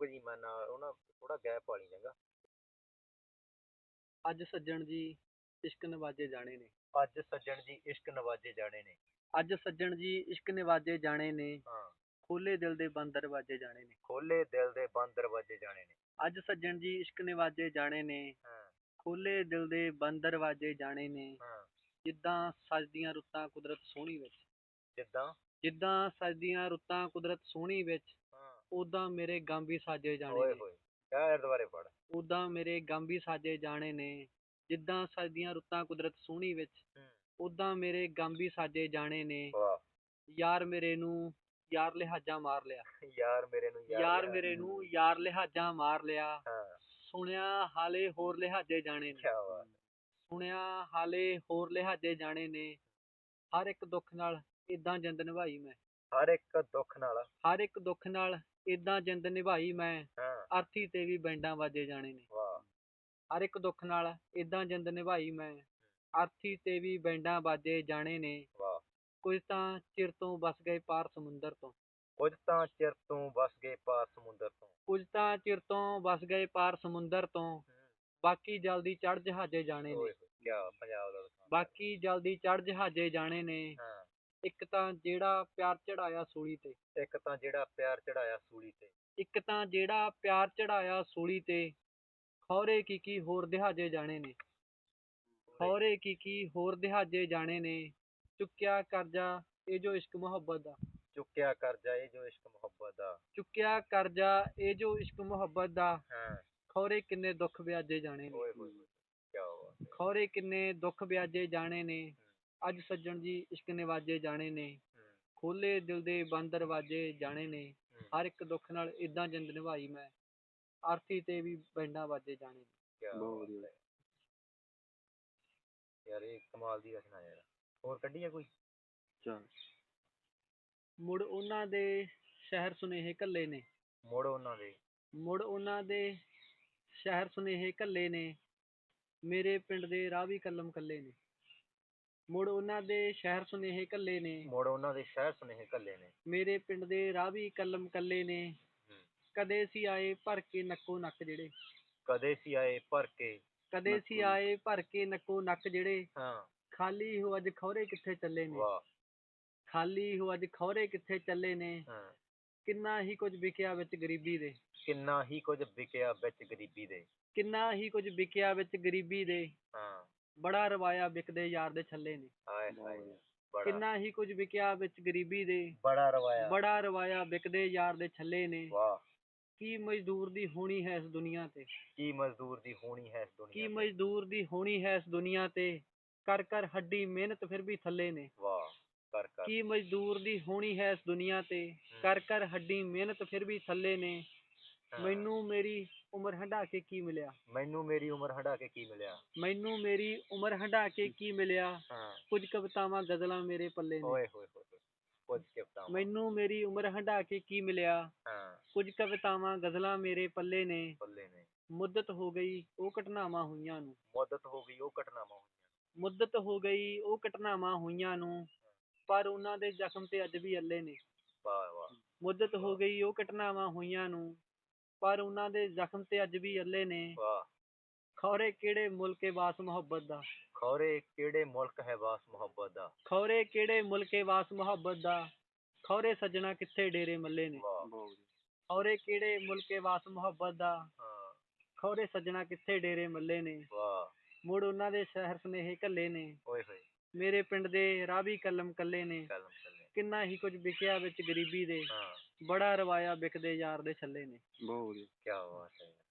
ਰੁਕ ਜੀ ਮੈਂ ਨਾ ਉਹ ਨਾ ਥੋੜਾ ਗੈਪ ਵਾਲੀ ਚੰਗਾ ਅੱਜ ਸੱਜਣ ਜੀ ਇਸ਼ਕ ਨਵਾਜੇ ਜਾਣੇ ਨੇ। ਅੱਜ ਸੱਜਣ ਜੀ ਇਸ਼ਕ ਨਵਾਜੇ ਜਾਣੇ ਨੇ। ਅੱਜ ਸੱਜਣ ਜੀ ਇਸ਼ਕ ਨਵਾਜੇ ਜਾਣੇ ਨੇ। ਹਾਂ। ਖੋਲੇ ਦਿਲ ਦੇ ਬੰਦ ਦਰਵਾਜ਼ੇ ਜਾਣੇ ਨੇ। ਖੋਲੇ ਦਿਲ ਦੇ ਬੰਦ ਦਰਵਾਜ਼ੇ ਜਾਣੇ ਨੇ। ਅੱਜ ਸੱਜਣ ਜੀ ਇਸ਼ਕ ਨਵਾਜੇ ਜਾਣੇ ਨੇ। ਹਾਂ। ਖੋਲੇ ਦਿਲ ਦੇ ਬੰਦ ਦਰਵਾਜ਼ੇ ਜਾਣੇ ਨੇ। ਹਾਂ। ਜਿੱਦਾਂ ਸਜਦੀਆਂ ਰੁੱਤਾਂ ਕੁਦਰਤ ਸੋਹਣੀ ਵਿੱਚ। ਜਿੱਦਾਂ? ਜਿੱਦਾਂ ਸਜਦੀਆਂ ਰੁੱਤਾਂ ਕੁਦਰਤ ਸੋਹਣੀ ਵਿੱਚ। ਹਾਂ। ਉਦਾਂ ਮੇਰੇ ਗਮ ਵੀ ਸਾਜੇ ਜਾਣੇ ਓਏ ਨੇ। ਹੋਏ ਕਿਆ ਯਾਰ ਦੁਬਾਰੇ ਪੜ ਉਦਾਂ ਮੇਰੇ ਗਮ ਵੀ ਸਾਜੇ ਜਾਣੇ ਨੇ ਜਿੱਦਾਂ ਸਜਦੀਆਂ ਰੁੱਤਾਂ ਕੁਦਰਤ ਸੋਹਣੀ ਵਿੱਚ ਉਦਾਂ ਮੇਰੇ ਗਮ ਵੀ ਸਾਜੇ ਜਾਣੇ ਨੇ। ਵਾਹ। ਯਾਰ ਮੇਰੇ ਨੂੰ ਯਾਰ ਲਿਹਾਜ਼ਾ ਮਾਰ ਲਿਆ। ਯਾਰ ਮੇਰੇ ਨੂੰ ਯਾਰ ਮੇਰੇ ਨੂੰ ਯਾਰ ਲਿਹਾਜ਼ਾ ਮਾਰ ਲਿਆ। ਸੁਣਿਆ ਹਾਲੇ ਹੋਰ ਲਿਹਾਜ਼ੇ ਜਾਣੇ ਨੇ। ਸੁਣਿਆ ਹਾਲੇ ਹੋਰ ਲਿਹਾਜ਼ੇ ਜਾਣੇ ਨੇ। ਹਰ ਇੱਕ ਦੁੱਖ ਨਾਲ ਇਦਾਂ ਜਿੰਦ ਨਿਭਾਈ ਮੈਂ। ਹਰ ਇੱਕ ਦੁੱਖ ਨਾਲ। ਹਰ ਇੱਕ ਦੁੱਖ ਨਾਲ ਇਦਾਂ ਜਿੰਦ ਨਿਭਾਈ ਮੈਂ ਹਾਂ। ਅਰਥੀ ਤੇ ਵੀ ਬੈਂਡਾਂ ਵਾਜੇ ਜਾਣੇ ਨੇ। ਵਾਹ। ਹਰ ਇੱਕ ਦੁੱਖ ਨਾਲ ਇਦਾਂ ਜਿੰਦ ਨਿਭਾਈ ਮੈਂ ਅਰਥੀ ਤੇ ਵੀ ਬੈਂਡਾਂ ਵਾਜੇ ਜਾਣੇ ਨੇ। ਵਾਹ। ਕੁਝ ਤਾਂ ਚਿਰ ਤੋਂ ਵਸ ਗਏ ਪਾਰ ਸਮੁੰਦਰ ਤੋਂ। ਕੁਝ ਤਾਂ ਚਿਰ ਤੋਂ ਵਸ ਗਏ ਪਾਰ ਸਮੁੰਦਰ ਤੋਂ। ਕੁਝ ਤਾਂ ਚਿਰ ਤੋਂ ਵਸ ਗਏ ਪਾਰ ਸਮੁੰਦਰ ਤੋਂ। ਬਾਕੀ ਜਲਦੀ ਚੜ ਜਹਾਜ਼ੇ ਜਾਣੇ ਓਏ ਨੇ ਹੋਏ ਕਿਆ ਪੰਜਾਬ ਦਾ। ਬਾਕੀ ਜਲਦੀ ਚੜ ਜਹਾਜ਼ੇ ਜਾਣੇ ਨੇ। ਹਾਂ। ਇੱਕ ਤਾਂ ਜਿਹੜਾ ਪਿਆਰ ਚੜਾਇਆ ਸੂਲੀ ਤੇ ਇੱਕ ਤਾਂ ਜਿਹੜਾ ਪਿਆਰ ਚੜਾਇਆ ਸੂਲੀ ਤੇ ਇੱਕ ਤਾਂ ਜਿਹੜਾ ਪਿਆਰ ਚੜਾਇਆ ਸੂਲੀ ਤੇ ਖੌਰੇ ਕੀ ਕੀ ਹੋਰ ਦਿਹਾਜੇ ਜਾਣੇ ਨੇ ਖੌਰੇ ਕੀ ਕੀ ਹੋਰ ਦਿਹਾਜੇ ਜਾਣੇ ਨੇ ਚੁੱਕਿਆ ਕਰਜ਼ਾ ਇਹ ਜੋ ਇਸ਼ਕ ਮੁਹੱਬਤ ਦਾ। ਚੁੱਕਿਆ ਕਰਜ਼ਾ ਇਹ ਜੋ ਇਸ਼ਕ ਮੁਹੱਬਤ ਦਾ। ਚੁੱਕਿਆ ਕਰਜ਼ਾ ਇਹ ਜੋ ਇਸ਼ਕ ਮੁਹੱਬਤ ਦਾ ਹਾਂ। ਖੌਰੇ ਕਿੰਨੇ ਦੁੱਖ ਵਿਆਜੇ ਜਾਣੇ ਨੇ। ਓਏ ਹੋਏ ਕਿਆ ਬਾਤ। ਖੌਰੇ ਕਿੰਨੇ ਦੁੱਖ ਵਿਆਜੇ ਜਾਣੇ ਨੇ ਅੱਜ ਸੱਜਣ ਜੀ ਇਸ਼ਕ ਨਿਵਾਜੇ ਜਾਣੇ ਨੇ ਖੋਲੇ ਦਿਲ ਦੇ ਬੰਦ ਦਰਵਾਜ਼ੇ ਜਾਣੇ ਨੇ ਹਰ ਇੱਕ ਦੁੱਖ ਨਾਲ ਇਦਾਂ ਜਿੰਦ ਨਿਭਾਈ ਮੈਂ ਆਰਤੀ ਤੇ ਵੀ ਬੈਂਡਾਂ ਵਾਜੇ ਜਾਣੇ ਨੇ। ਕਿਆ ਬਾਤ ਹੈ। ਯਾਰ ਇਹ ਕਮਾਲ ਦੀ ਰਚਨਾ ਯਾਰ। ਹੋਰ ਕੱਢੀ ਆ ਕੋਈ? ਮੁੜ ਉਹਨਾਂ ਦੇ ਸ਼ਹਿਰ ਸੁਨੇਹੇ ਕੱਲੇ ਨੇ। ਮੋੜ ਉਹਨਾਂ ਦੇ। ਮੁੜ ਉਹਨਾਂ ਦੇ ਸ਼ਹਿਰ ਸੁਨੇਹੇ ਕੱਲੇ ਨੇ। ਮੇਰੇ ਪਿੰਡ ਦੇ ਰਾਹ ਵੀ ਕਲਮ ਕੱਲੇ ਨੇ। ਮੁੜ ਉਹਨਾਂ ਦੇ ਸ਼ਹਿਰ ਸੁਨੇਹੇ ਕੱਲੇ ਨੇ। ਮੋੜ ਉਹਨਾਂ ਦੇ ਸ਼ਹਿਰ ਸੁਨੇਹੇ ਕੱਲੇ ਨੇ। ਮੇਰੇ ਪਿੰਡ ਦੇ ਰਾਹ ਵੀ ਕਲਮ ਕੱਲੇ ਨੇ। ਹੂੰ। ਕਦੇ ਸੀ ਆਏ ਭਰ ਕੇ ਨੱਕੋ ਨੱਕ ਜਿਹੜੇ। ਕਦੇ ਸੀ ਆਏ ਭਰ ਕੇ ਕਦੇ ਸੀ ਆਏ ਭਰ ਕੇ ਨੱਕੋ ਨੱਕ ਜਿਹੜੇ। ਹਾਂ। ਖਾਲੀ ਹੋ ਅੱਜ ਖੌਰੇ ਕਿੱਥੇ ਚੱਲੇ ਨੇ। ਵਾਹ। ਖਾਲੀ ਹੋ ਅੱਜ ਖੌਰੇ ਕਿੱਥੇ ਚੱਲੇ ਨੇ। ਹਾਂ। ਕਿੰਨਾ ਹੀ ਕੁਝ ਵਿਕਿਆ ਵਿੱਚ ਗਰੀਬੀ ਦੇ। ਕਿੰਨਾ ਹੀ ਕੁਝ ਵਿਕਿਆ ਵਿੱਚ ਗਰੀਬੀ ਦੇ। ਕਿੰਨਾ ਹੀ ਕੁਝ ਵਿਕਿਆ ਵਿੱਚ ਗਰੀਬੀ ਦੇ। ਹਾਂ। ਬੜਾ ਰਵਾਇਆ ਵਿਕਦੇ ਯਾਰ ਦੇ ਛੱਲੇ ਨੇ। ਹਾਏ ਹਾਏ ਬੜਾ। ਕਿੰਨਾ ਹੀ ਕੁਝ ਵਿਕਿਆ ਵਿੱਚ ਗਰੀਬੀ ਦੇ। ਬੜਾ ਰਵਾਇਆ। ਬੜਾ ਰਵਾਇਆ ਵਿਕਦੇ ਯਾਰ ਦੇ ਛੱਲੇ ਨੇ। ਵਾਹ। ਕੀ ਮਜ਼ਦੂਰ ਦੀ ਹੋਣੀ ਹੈ ਇਸ ਦੁਨੀਆ ਤੇ? ਕੀ ਮਜ਼ਦੂਰ ਦੀ ਹੋਣੀ ਹੈ ਇਸ ਦੁਨੀਆ ਕੀ ਤੇ। ਮਜ਼ਦੂਰ ਦੀ ਹੋਣੀ ਹੈ ਇਸ ਦੁਨੀਆ ਤੇ? ਕਰ ਕਰ ਹੱਡੀ ਮਿਹਨਤ ਫਿਰ ਵੀ ਥੱਲੇ ਨੇ। ਵਾਹ ਕਰ ਕਰ। ਕੀ ਮਜ਼ਦੂਰ ਦੀ ਹੋਣੀ ਹੈ ਇਸ ਦੁਨੀਆ ਤੇ? ਕਰ ਕਰ ਹੱਡੀ ਮਿਹਨਤ ਫਿਰ ਵੀ ਥੱਲੇ ਨੇ। ਮੈਨੂੰ ਮੇਰੀ ਉਮਰ ਹੰਢਾ ਕੇ ਕੀ ਮਿਲਿਆ? ਮੈਨੂੰ ਮੇਰੀ ਉਮਰ ਹੰਢਾ ਕੇ ਕੀ ਮਿਲਿਆ? ਮੈਨੂੰ ਮੇਰੀ ਉਮਰ ਹੰਢਾ ਕੇ ਕੀ ਮਿਲਿਆ? ਹਾਂ। ਕੁਝ ਕਵਿਤਾਵਾਂ ਗਜ਼ਲਾਂ ਮੇਰੇ ਪੱਲੇ ਨੇ। ਓਏ ਹੋਏ ਹੋਏ ਹੋਏ। ਕੁਝ ਕਿਪਤਾ ਮੈਨੂੰ ਮੇਰੀ ਉਮਰ ਹੰਢਾ ਕੇ ਕੀ ਮਿਲਿਆ? ਹਾਂ। ਕੁਝ ਕਵਿਤਾਵਾਂ ਗਜ਼ਲਾਂ ਮੇਰੇ ਪੱਲੇ ਨੇ। ਬੱਲੇ ਨੇ। ਮੁੱਦਤ ਹੋ ਗਈ ਉਹ ਘਟਨਾਵਾਂ ਹੋਈਆਂ ਨੂੰ। ਮੁੱਦਤ ਹੋ ਗਈ ਉਹ ਘਟਨਾਵਾਂ ਹੋਈਆਂ ਮੁੱਦਤ ਹੋ ਗਈ ਉਹ ਘਟਨਾਵਾਂ ਹੋਈਆਂ ਨੂੰ ਪਰ ਉਹਨਾਂ ਦੇ ਜ਼ਖਮ ਤੇ ਅੱਜ ਵੀ ਅੱਲੇ ਨੇ। ਵਾਹ ਵਾਹ। ਮੁੱਦਤ ਹੋ ਗਈ ਉਹ ਘਟਨਾਵਾਂ ਹੋਈਆਂ ਨੂੰ ਪਰ ਉਹਨਾਂ ਦੇ ਜ਼ਖਮ ਤੇ ਅੱਜ ਵੀ ਅੱਲੇ ਨੇ। ਵਾਹ। ਖੌਰੇ ਕਿਹੜੇ ਮੁਲਕੇ ਵਾਸ ਮੁਹੱਬਤ ਦਾ? ਖੌਰੇ ਕਿਹੜੇ ਮੁਲਕ ਹੈ ਵਾਸ ਮੁਹੱਬਤ ਦਾ? ਖੌਰੇ ਕਿਹੜੇ ਮੁਲਕੇ ਵਾਸ ਮੁਹੱਬਤ ਦਾ? ਖੌਰੇ ਸੱਜਣਾ ਕਿੱਥੇ ਡੇਰੇ ਮੱਲੇ ਨੇ? ਵਾਹ। ਖੌਰੇ ਕਿਹੜੇ ਮੁਲਕੇ ਵਾਸ ਮੁਹੱਬਤ ਦਾ? ਖੌਰੇ ਸੱਜਣਾ ਕਿੱਥੇ ਡੇਰੇ ਮੱਲੇ ਨੇ? ਵਾਹ। ਮੁੜ ਉਹਨਾਂ ਦੇ ਸ਼ਹਿਰ ਸੁਨੇਹੇ ਕੱਲੇ ਨੇ। ਓਏ ਹੋਏ। ਮੇਰੇ ਪਿੰਡ ਦੇ ਰਾਵੀ ਕਲਮ ਕੱਲੇ ਨੇ। ਕਲਮ ਕਿੰਨਾ ਹੀ ਕੁਝ ਵਿਕਿਆ ਵਿੱਚ ਗਰੀਬੀ ਦੇ ਹਾਂ। ਬੜਾ ਰਵਾਇਆ ਵਿਕਦੇ ਯਾਰ ਦੇ ਛੱਲੇ ਨੇ। ਕੀ ਬਾਤ ਹੈ।